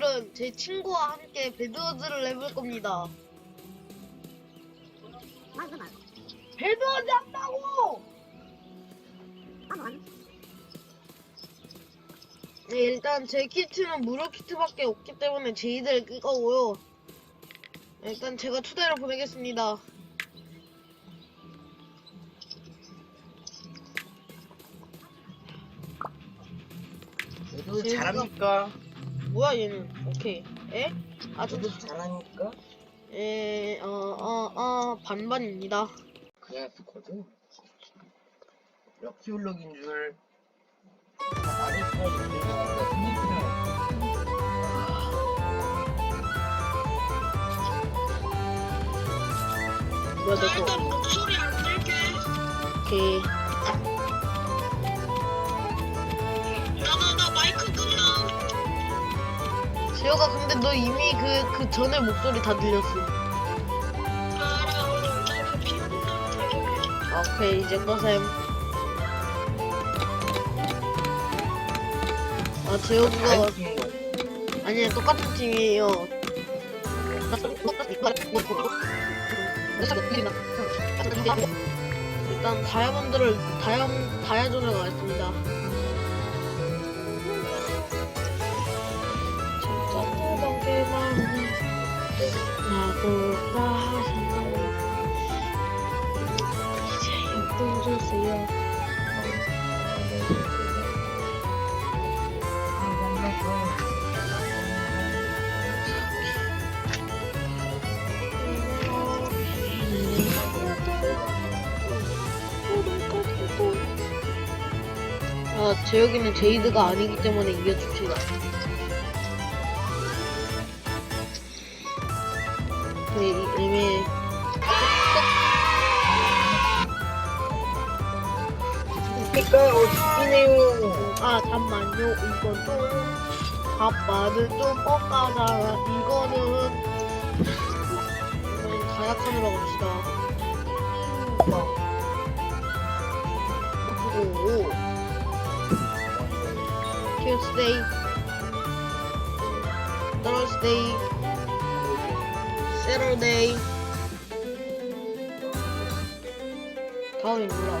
오늘은 제 친구와 함께 배드워즈를 해볼 겁니다. 맞아 맞아. 배드워즈 한다고! 맞아 맞아. 네, 일단 제 키트는 무료 키트밖에 없기 때문에 제이드를 끌 거고요. 일단 제가 초대를 보내겠습니다. 너도 제가- 잘합니까? 뭐야 얘는? 오케이. 에? 아, 저, 너도 잘합니까? 에, 어, 어, 어, 반반입니다. 그냥 스쿼드? 럭키 블록인 줄 많이 스쿼드 뭐야, 내 거. 목소리 안 들게. 오케이. 지호가 근데 너 이미 그, 그 전에 목소리 다 들렸어. 오케이, 이제 꺼셈. 아, 재호가 아니야 똑같은 팀이에요. 일단 다이아몬드를 다이아 다이아존을 가겠습니다. 하시는 이제 용돈 주세요. 아, 재혁이는 제이드가 아니기 때문에 이겨줍시다. 네, 이미. 그니까 어디네요. 아 잠만요. 이건 좀 아빠는 좀 엇가잖아 이거는 이거는 가약함으로 갑시다. 그리고 Tuesday Thursday Saturday. 다음이 몰라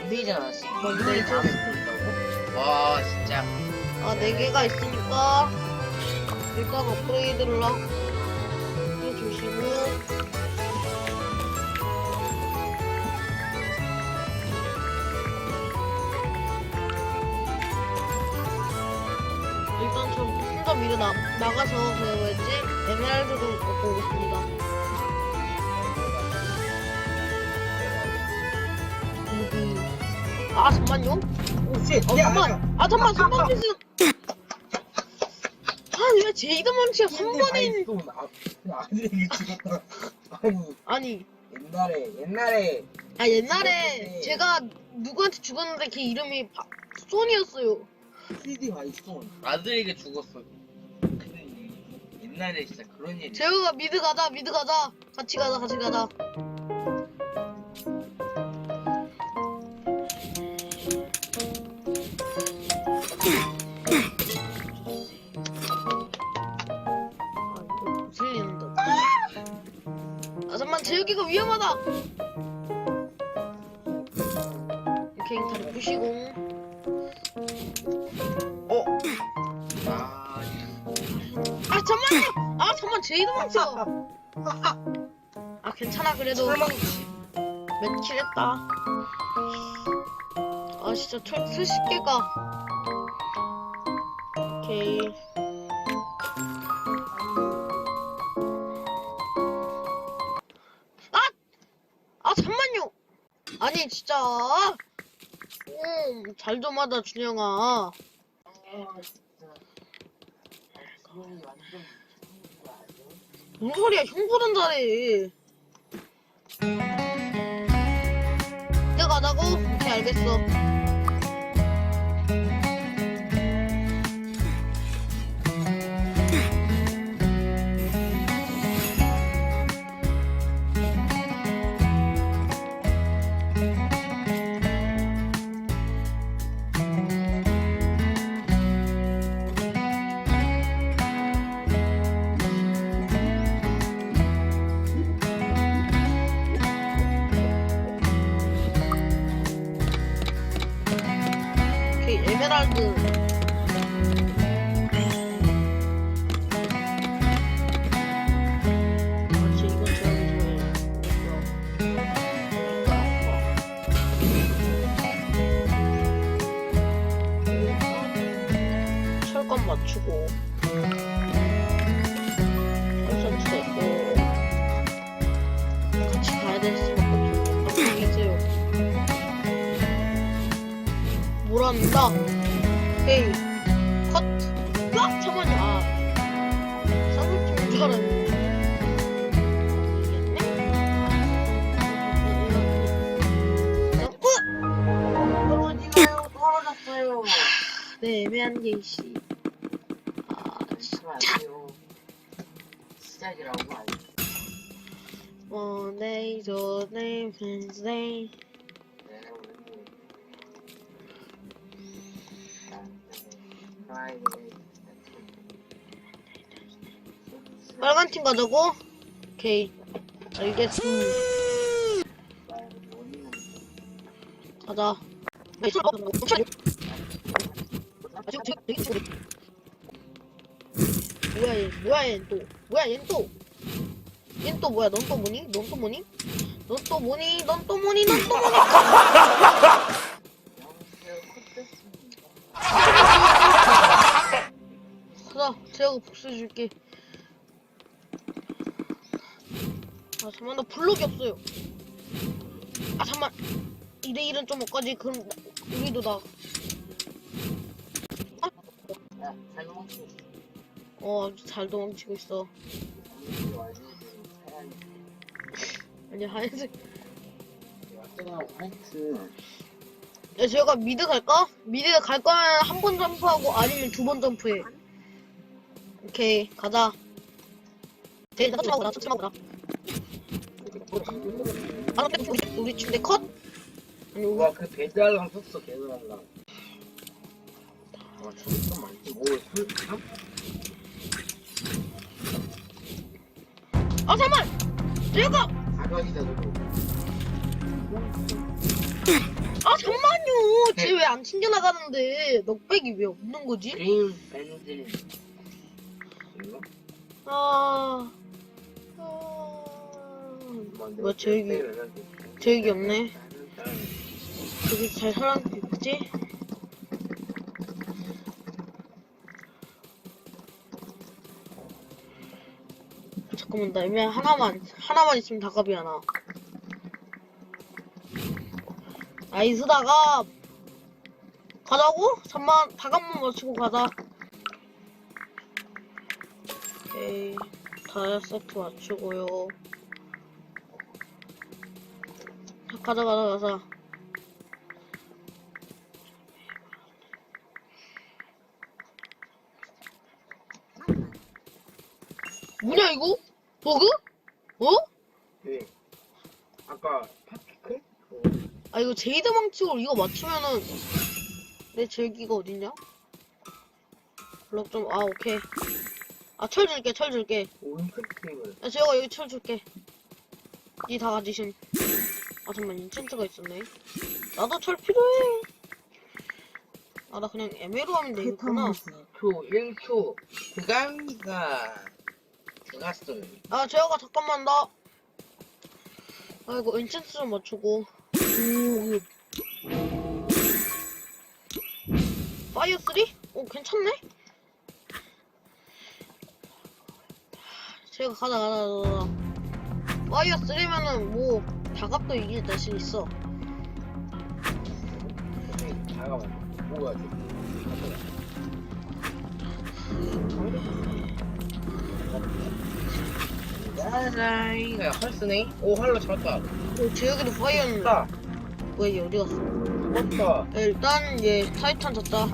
문제잖아 문제죠. 와 진짜. 아, 네 개가 있으니까. 일단 업그레이드를 하- 해주시고 혼자 미리 나, 나가서 그 뭐였지? 에메랄드 좀 얻고 오겠습니다. 음. 아 잠만요. 어, 잠만. 아, 잠만, 3번 미스. 아니, 왜 제이드 먼치가 3번인. 아들이 죽었다 아니 아니, 옛날에 옛날에 아, 옛날에 네. 제가 누구한테 죽었는데 걔 이름이 바, 손이었어요. CD 와이스톤 아들에게 죽었어 근데 옛날에 진짜 그런 일이 재우가 미드 가자, 미드 가자. 같이 가자, 같이 가자. 제이드 망쳐! 아, 괜찮아, 그래도. 몇킬 했다. 아 진짜 철 수십 개가. 오케이. 아! 아 잠만요. 아니 진짜. 음, 잘좀 하다 준영아. 뭔 소리야? 형보단 잘해. 내가 가자고? 오케이 알겠어. 에메랄드. 마치 이건 제가 좋아해요. 철권 맞추고 설산치도 있고 같이 가야 될 수밖에 없죠. 안녕히계세요 뭐란다. 오케이 컷. 야 잠깐만요. 아 쌍둥이 줄 알았네. 떨어지가요 떨어졌어요 네, 애매한. 아, 그러시면 안 돼요 시작이라고 안 돼. Monday, Tuesday, Wednesday. 빨간 팀 가자고? 오케이. 알겠음. 가자. 뭐야 얘? 뭐야 얘 또? 뭐야 얘 또? 얘 또 뭐야? 넌 또 뭐니? 넌 또 뭐니? 넌 또 뭐니? 넌 또 뭐니? 넌 또 뭐니? 가자. 제가 복수해 줄게. 아 잠만 나 블록이 없어요. 아 잠만. 2대 1은 좀 엇가지. 그럼 나- 우리도 나. 어, 잘 도망치고 있어. 아니, 하얀색. 야, 제가 미드 갈까? 미드 갈 거면 한 번 점프하고 아니면 두 번 점프해. 오케이, 가자. 제일 나 쫓아가고 나 쫓아가고 나. 아, 근데 우리, 우리 침대 컷? 아니, 우리, 와, 그 배달랑 썼어, 배달랑. 와, 진짜 많지. 뭐, 설탕? 아, 잠만! 내가! 가격이잖아. 아, 잠만요! 쟤 왜 안 챙겨나가는데? 넉백이 왜 없는 거지? 그린 밴드. 아. 아. 뭐야, 제육이, 제육이 없네. 되게 잘 살아있지? 잠깐만, 나 애매 하나만, 하나만 있으면 다갑이 하나. 나이스다가 가자고? 잠만, 다갑만 맞추고 가자. 오케이. 다이아 세트 맞추고요. 가자, 가자, 가자. 뭐냐, 이거? 버그? 어? 네. 아까 파티클? 아, 이거 제이드 망치고 이거 맞추면은 내 제기가 어딨냐? 블럭 좀, 아, 오케이. 아, 철 줄게, 철 줄게. 오른쪽 테이블. 야, 제가 여기 철 줄게. 니 다 가지심. 아, 잠만, 인챈트가 있었네. 나도 철 필요해. 아, 나 그냥 에메로 하면 되겠구나. 2초, 1초. 그감이가 들어갔어요. 아, 재혁아, 잠깐만, 나. 아, 이거 인챈트 좀 맞추고. 오, 파이어 3? 오, 괜찮네? 제가 가자, 가자, 가자. 파이어 3면은 뭐, 다갑도 이길 자신 있어. 잠깐만. 뭐가 돼? 짜잔. 야, 헐스네? 오, 할로 잡았다. 오, 재혁이도 파이어는 잡았다. 왜얘 어디 갔어? 잡았다. 야, 일단 얘 타이탄 졌다.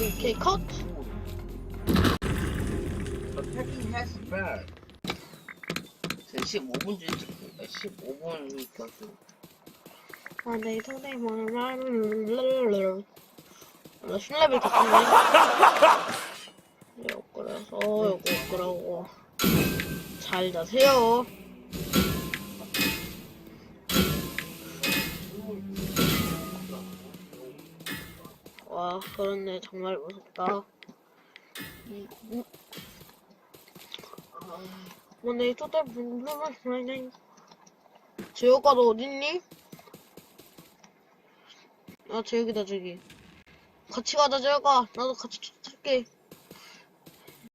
오케이 컷. Attacking has bad. 15분 줄 찍고, 15분이 껴서. 아, 내 손에 뭐나 신레벨 겼네. 이거 그래서 이거 그러고 잘 자세요. 와, 그렇네. 정말 무섭다. 오늘 초대 분들은 재혁아 너 어딨니? 야 재혁이다 저기 같이 가자 재혁아 나도 같이 탈게